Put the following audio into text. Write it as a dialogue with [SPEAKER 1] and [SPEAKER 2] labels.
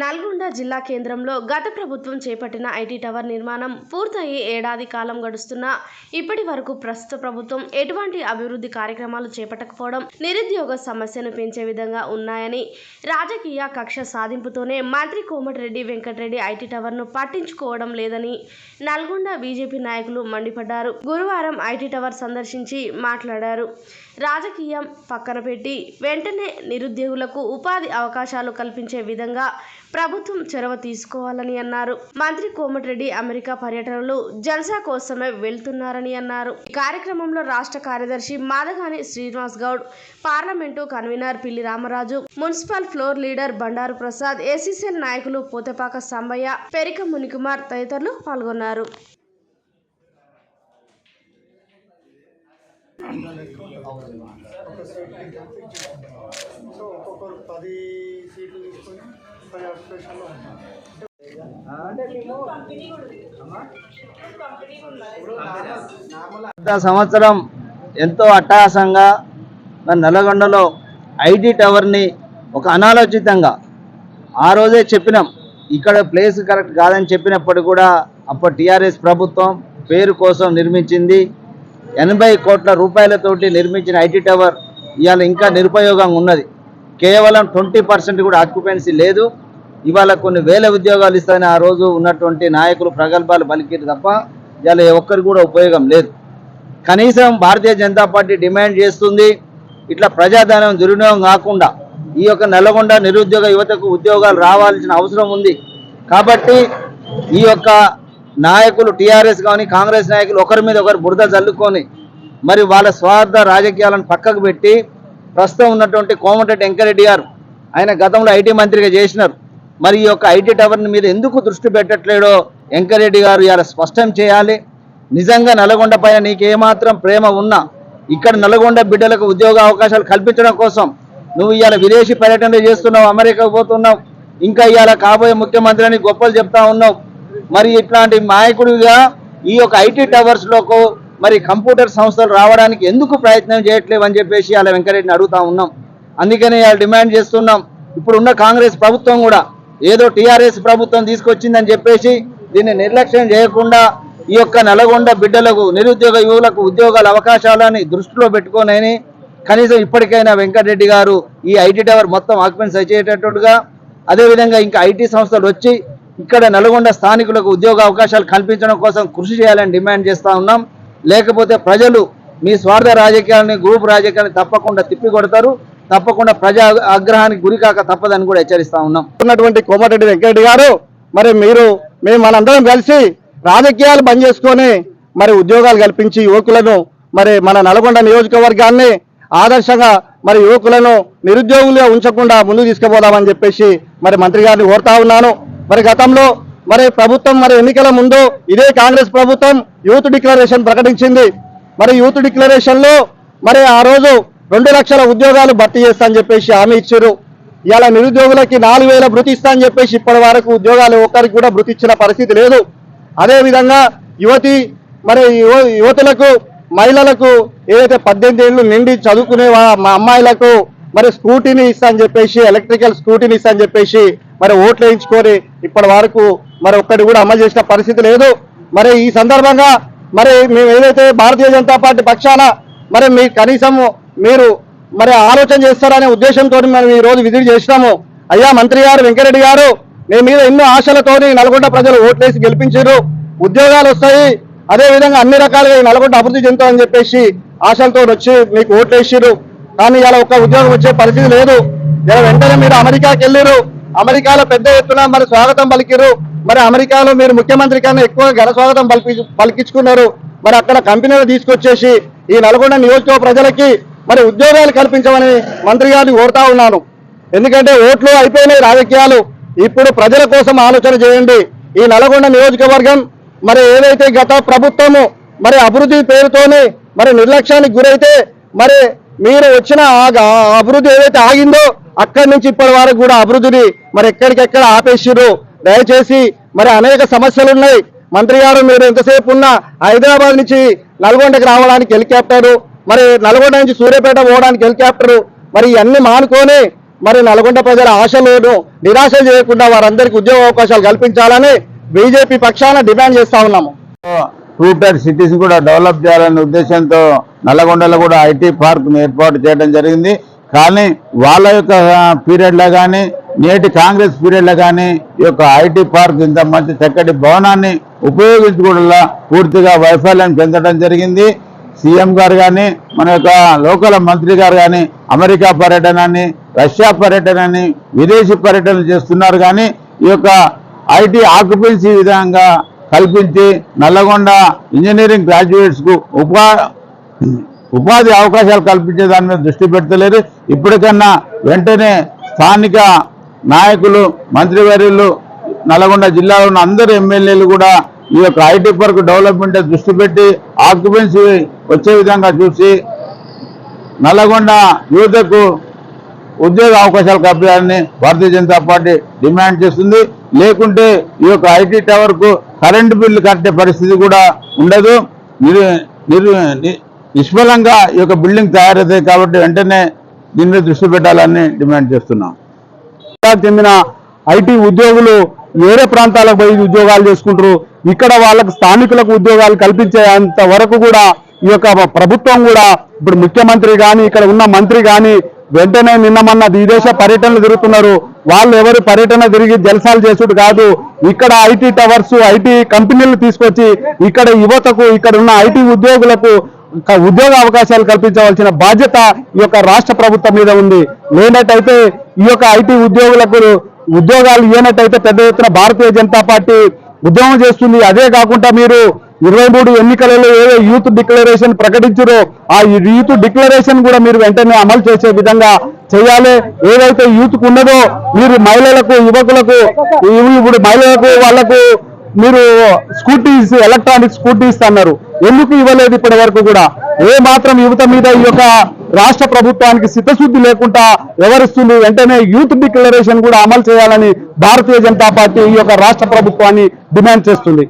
[SPEAKER 1] నల్గొండ జిల్లా కేంద్రంలో గత ప్రభుత్వం చేపట్టిన ఐటీ టవర్ నిర్మాణం పూర్తయి ఏడాది కాలం గడుస్తున్నా ఇప్పటి వరకు ప్రస్తుత ప్రభుత్వం ఎటువంటి అభివృద్ధి కార్యక్రమాలు చేపట్టకపోవడం నిరుద్యోగ సమస్యను పెంచే విధంగా ఉన్నాయని రాజకీయ కక్ష సాధింపుతోనే మంత్రి కోమటిరెడ్డి వెంకటరెడ్డి ఐటీ టవర్ను పట్టించుకోవడం లేదని నల్గొండ బీజేపీ నాయకులు మండిపడ్డారు. గురువారం ఐటీ టవర్ సందర్శించి మాట్లాడారు. రాజకీయం పక్కన పెట్టి వెంటనే నిరుద్యోగులకు ఉపాధి అవకాశాలు కల్పించే విధంగా ప్రభుత్వం చొరవ తీసుకోవాలని అన్నారు. మంత్రి కోమటిరెడ్డి అమెరికా పర్యటనలు జల్సా కోసమే వెళ్తున్నారని అన్నారు. ఈ కార్యక్రమంలో రాష్ట్ర కార్యదర్శి Madagani Srinivas Goud parliament convener Pilli Ramaraju municipal floor leader Bandaru Prasad ACCL నాయకులు పోతపాక సంబయ్య పెరిక మునికుమార్ తదితరులు పాల్గొన్నారు.
[SPEAKER 2] ఒక సో ఒక్కొక్కరు పది సీట్లు తీసుకొని పది అప్లికేషన్లో ఉంటాం
[SPEAKER 3] గత సంవత్సరం ఎంతో అట్టహాసంగా మన నల్లగొండలో ఐటీ టవర్ని ఒక అనాలోచితంగా ఆ రోజే చెప్పినాం. ఇక్కడ ప్లేస్ కరెక్ట్ కాదని చెప్పినప్పుడు కూడా అప్పటి టీఆర్ఎస్ ప్రభుత్వం పేరు కోసం నిర్మించింది. ఎనభై కోట్ల రూపాయలతోటి నిర్మించిన ఐటీ టవర్ ఇవాళ ఇంకా నిరుపయోగంగా ఉన్నది. కేవలం ట్వంటీ పర్సెంట్ కూడా ఆక్యుపెన్సీ లేదు. ఇవాళ కొన్ని వేల ఉద్యోగాలు ఇస్తాయని ఆ రోజు ఉన్నటువంటి నాయకులు ప్రగల్భాలు పలికిరు తప్ప ఇవాళ ఒక్కరికి కూడా ఉపయోగం లేదు. కనీసం భారతీయ జనతా పార్టీ డిమాండ్ చేస్తుంది. ఇట్లా ప్రజాధనం దుర్వినియోగం కాకుండా ఈ యొక్క నల్లగొండ నిరుద్యోగ యువతకు ఉద్యోగాలు రావాల్సిన అవసరం ఉంది. కాబట్టి ఈ యొక్క నాయకులు టీఆర్ఎస్ కానీ కాంగ్రెస్ నాయకులు ఒకరి మీద ఒకరు బురద జల్లుకొని మరి వాళ్ళ స్వార్థ రాజకీయాలను పక్కకు పెట్టి ప్రస్తుతం ఉన్నటువంటి కోమటిరెడ్డి వెంకరెడ్డి గారు ఆయన గతంలో ఐటీ మంత్రిగా చేసినారు. మరి ఈ యొక్క ఐటీ టవర్ని మీద ఎందుకు దృష్టి పెట్టట్లేడో వెంకరెడ్డి గారు ఇలా స్పష్టం చేయాలి. నిజంగా నల్గొండ పైన నీకేమాత్రం ప్రేమ ఉన్నా ఇక్కడ నల్గొండ బిడ్డలకు ఉద్యోగ అవకాశాలు కల్పించడం కోసం నువ్వు ఇవాళ విదేశీ పర్యటనలు చేస్తున్నావు అమెరికా పోతున్నావు ఇంకా ఇవాళ కాబోయే ముఖ్యమంత్రి అని గొప్పలు చెప్తా ఉన్నావు. మరి ఇట్లాంటి నాయకుడిగా ఈ యొక్క ఐటీ టవర్స్లోకు మరి కంప్యూటర్ సంస్థలు రావడానికి ఎందుకు ప్రయత్నం చేయట్లేవు అని చెప్పేసి అలా వెంకరెడ్డిని అడుగుతా ఉన్నాం. అందుకనే డిమాండ్ చేస్తున్నాం. ఇప్పుడున్న కాంగ్రెస్ ప్రభుత్వం కూడా ఏదో టీఆర్ఎస్ ప్రభుత్వం తీసుకొచ్చిందని చెప్పేసి దీన్ని నిర్లక్ష్యం చేయకుండా ఈ యొక్క నల్గొండ బిడ్డలకు నిరుద్యోగ యువలకు ఉద్యోగాల అవకాశాలని దృష్టిలో పెట్టుకోనని కనీసం ఇప్పటికైనా వెంకటరెడ్డి గారు ఈ ఐటీ టవర్ మొత్తం ఆక్యుపెన్స్ చేసేటట్టుగా అదేవిధంగా ఇంకా ఐటీ సంస్థలు వచ్చి ఇక్కడ నల్గొండ స్థానికులకు ఉద్యోగ అవకాశాలు కల్పించడం కోసం కృషి చేయాలని డిమాండ్ చేస్తూ ఉన్నాం. లేకపోతే ప్రజలు మీ స్వార్థ రాజకీయాలని గ్రూప్ రాజకీయాన్ని తప్పకుండా తిప్పికొడతారు. తప్పకుండా ప్రజా ఆగ్రహానికి గురికాక తప్పదని కూడా హెచ్చరిస్తా ఉన్నాం.
[SPEAKER 4] ఉన్నటువంటి కోమటిరెడ్డి వెంకటరెడ్డి గారు మరి మీరు మేము మనందరం కలిసి రాజకీయాలు బంద్ చేసుకొని మరి ఉద్యోగాలు కల్పించి యువకులను మరి మన నల్గొండ నియోజకవర్గాన్ని ఆదర్శంగా మరి యువకులను నిరుద్యోగులుగా ఉంచకుండా ముందుకు తీసుకుపోదామని చెప్పేసి మరి మంత్రి గారిని కోరుతా ఉన్నాను. మరి గతంలో మరి ప్రభుత్వం మరి ఎన్నికల ముందు ఇదే కాంగ్రెస్ ప్రభుత్వం యూత్ డిక్లరేషన్ ప్రకటించింది. మరి యూత్ డిక్లరేషన్లో మరి ఆ రోజు రెండు లక్షల ఉద్యోగాలు భర్తీ చేస్తా అని చెప్పేసి హామీ ఇచ్చారు. ఇలా నిరుద్యోగులకి నాలుగు వేల భృతి ఇస్తా అని చెప్పేసి ఇప్పటి వరకు ఉద్యోగాలు ఒక్కరికి కూడా భృతి ఇచ్చిన పరిస్థితి లేదు. అదేవిధంగా యువతి మరి యువ- యువతులకు మహిళలకు ఏదైతే పద్దెనిమిది ఏళ్ళు నిండి చదువుకునే మా అమ్మాయిలకు మరి స్కూటీని ఇస్తా అని చెప్పేసి ఎలక్ట్రికల్ స్కూటీని ఇస్తా అని చెప్పేసి మరి ఓట్లు వేయించుకొని ఇప్పటి వరకు మరి ఒక్కటి కూడా అమలు చేసిన పరిస్థితి లేదు. మరి ఈ సందర్భంగా మరి మేము ఏదైతే భారతీయ జనతా పార్టీ పక్షాన మరి మీ కనీసం మీరు మరి ఆలోచన చేస్తారనే ఉద్దేశంతో మనం ఈ రోజు విజిట్ చేసినాము. అయ్యా మంత్రి గారు వెంకరెడ్డి గారు మీ మీద ఎన్నో ఆశలతోని నల్గొండ ప్రజలు ఓట్లేసి గెలిపించారు. ఉద్యోగాలు వస్తాయి. అదేవిధంగా అన్ని రకాలుగా ఈ నల్గొండ అభివృద్ధి చెందుతామని చెప్పేసి ఆశలతో వచ్చి మీకు ఓట్లేసిరు కానీ ఇలా ఒక్క ఉద్యోగం వచ్చే పరిస్థితి లేదు. ఇలా వెంటనే మీరు అమెరికాకి వెళ్ళారు అమెరికాలో పెద్ద ఎత్తున మరి స్వాగతం పలికిరు మరి అమెరికాలో మీరు ముఖ్యమంత్రి కన్నా ఎక్కువ ఘన స్వాగతం పలికి పలికించుకున్నారు. మరి అక్కడ కంపెనీలు తీసుకొచ్చేసి ఈ నల్గొండ నియోజకవర్గ ప్రజలకి మరి ఉద్యోగాలు కల్పించమని మంత్రి గారిని కోరుతా ఉన్నాను. ఎందుకంటే ఓట్లు అయిపోయినాయి రాజకీయాలు. ఇప్పుడు ప్రజల కోసం ఆలోచన చేయండి. ఈ నల్గొండ నియోజకవర్గం మరి ఏదైతే గత ప్రభుత్వము మరి అభివృద్ధి పేరుతోనే మరి నిర్లక్ష్యానికి గురైతే మరి మీరు వచ్చిన ఆ అభివృద్ధి ఏదైతే ఆగిందో అక్కడి నుంచి ఇప్పటి వరకు కూడా అభివృద్ధిని మరి ఎక్కడికెక్కడ ఆపేసిర్రు? దయచేసి మరి అనేక సమస్యలు ఉన్నాయి. మంత్రి గారు మీరు ఎంతసేపు ఉన్నా హైదరాబాద్ నుంచి నల్గొండకి రావడానికి హెలికాప్టరు మరి నల్గొండ నుంచి సూర్యాపేట పోవడానికి హెలికాప్టరు మరి ఇవన్నీ మానుకొని
[SPEAKER 5] మరి నల్గొండ ప్రజల ఆశలను నిరాశ చేయకుండా వారందరికీ ఉద్యోగ అవకాశాలు కల్పించాలని బీజేపీ పక్షాన డిమాండ్ చేస్తా ఉన్నాము.
[SPEAKER 6] టూ టైర్ సిటీస్ కూడా డెవలప్ చేయాలనే ఉద్దేశంతో నల్లగొండలో కూడా ఐటీ పార్క్ ఏర్పాటు చేయడం జరిగింది. కానీ వాళ్ళ యొక్క పీరియడ్లో కానీ నేటి కాంగ్రెస్ పీరియడ్లో కానీ ఈ యొక్క ఐటీ పార్క్ ఇంత మంచి చక్కటి భవనాన్ని ఉపయోగించుకోవడంలో పూర్తిగా వైఫల్యం చెందడం జరిగింది. సీఎం గారు కానీ మన యొక్క లోకల్ మంత్రి గారు కానీ అమెరికా పర్యటనని రష్యా పర్యటనని విదేశీ పర్యటనలు చేస్తున్నారు కానీ ఈ యొక్క ఐటీ ఆక్యుపెన్సీ విధంగా కల్పించి నల్లగొండ ఇంజనీరింగ్ గ్రాడ్యుయేట్స్కు ఉపా ఉపాధి అవకాశాలు కల్పించే దాని మీద దృష్టి పెడతలేరు. ఇప్పటికన్నా వెంటనే స్థానిక నాయకులు మంత్రివర్యులు నల్గొండ జిల్లాలో ఉన్న అందరు ఎమ్మెల్యేలు కూడా ఈ యొక్క ఐటీ పార్క్ డెవలప్మెంట్ దృష్టి పెట్టి ఆక్యుపెన్సీ వచ్చే విధంగా చూసి నల్లగొండ యువతకు ఉద్యోగ అవకాశాలు కల్పించాలని భారతీయ జనతా పార్టీ డిమాండ్ చేస్తుంది. లేకుంటే ఈ యొక్క ఐటీ టవర్కు కరెంటు బిల్లు కట్టే పరిస్థితి కూడా ఉండదు. నిరు నిష్ఫలంగా ఈ యొక్క బిల్డింగ్ తయారవుతాయి కాబట్టి వెంటనే దీని మీద దృష్టి పెట్టాలని డిమాండ్ చేస్తున్నాం.
[SPEAKER 5] చెందిన ఐటీ ఉద్యోగులు వేరే ప్రాంతాలకు పోయి ఉద్యోగాలు చేసుకుంటారు. ఇక్కడ వాళ్ళకు స్థానికులకు ఉద్యోగాలు కల్పించేంత వరకు కూడా ఈ యొక్క ప్రభుత్వం కూడా ఇప్పుడు ముఖ్యమంత్రి కానీ ఇక్కడ ఉన్న మంత్రి కానీ వెంటనే నిన్న మొన్న విదేశ పర్యటనలు తిరుగుతున్నారు వాళ్ళు ఎవరు పర్యటన తిరిగి జలసాలు చేసుడు కాదు. ఇక్కడ ఐటీ టవర్స్ ఐటీ కంపెనీలు తీసుకొచ్చి ఇక్కడ యువతకు ఇక్కడ ఉన్న ఐటీ ఉద్యోగులకు ఉద్యోగ అవకాశాలు కల్పించవలసిన బాధ్యత ఈ యొక్క రాష్ట్ర ప్రభుత్వం మీద ఉంది. లేనట్టయితే ఈ యొక్క ఐటీ ఉద్యోగులకు ఉద్యోగాలు ఇవ్వనట్టయితే పెద్ద ఎత్తున భారతీయ జనతా పార్టీ ఉద్యమం చేస్తుంది. అదే కాకుండా మీరు ఇరవై మూడు ఎన్నికలలో ఏ యూత్ డిక్లరేషన్ ప్రకటించారో ఆ యూత్ డిక్లరేషన్ కూడా మీరు వెంటనే అమలు చేసే విధంగా చేయాలి. ఏదైతే యూత్ ఉన్నదో మీరు మహిళలకు యువకులకు ఇప్పుడు మహిళలకు వాళ్ళకు మీరు స్కూటీస్ ఎలక్ట్రానిక్ స్కూటీస్ అన్నారు. ఎందుకు ఇవ్వలేదు ఇప్పటి వరకు కూడా? ఏ మాత్రం యువత మీద ఈ యొక్క రాష్ట్ర ప్రభుత్వానికి సిద్ధశుద్ధి లేకుండా వివరిస్తుంది వెంటనే యూత్ డిక్లరేషన్ కూడా అమలు చేయాలని భారతీయ జనతా పార్టీ ఈ యొక్క రాష్ట్ర ప్రభుత్వాన్ని డిమాండ్ చేస్తుంది.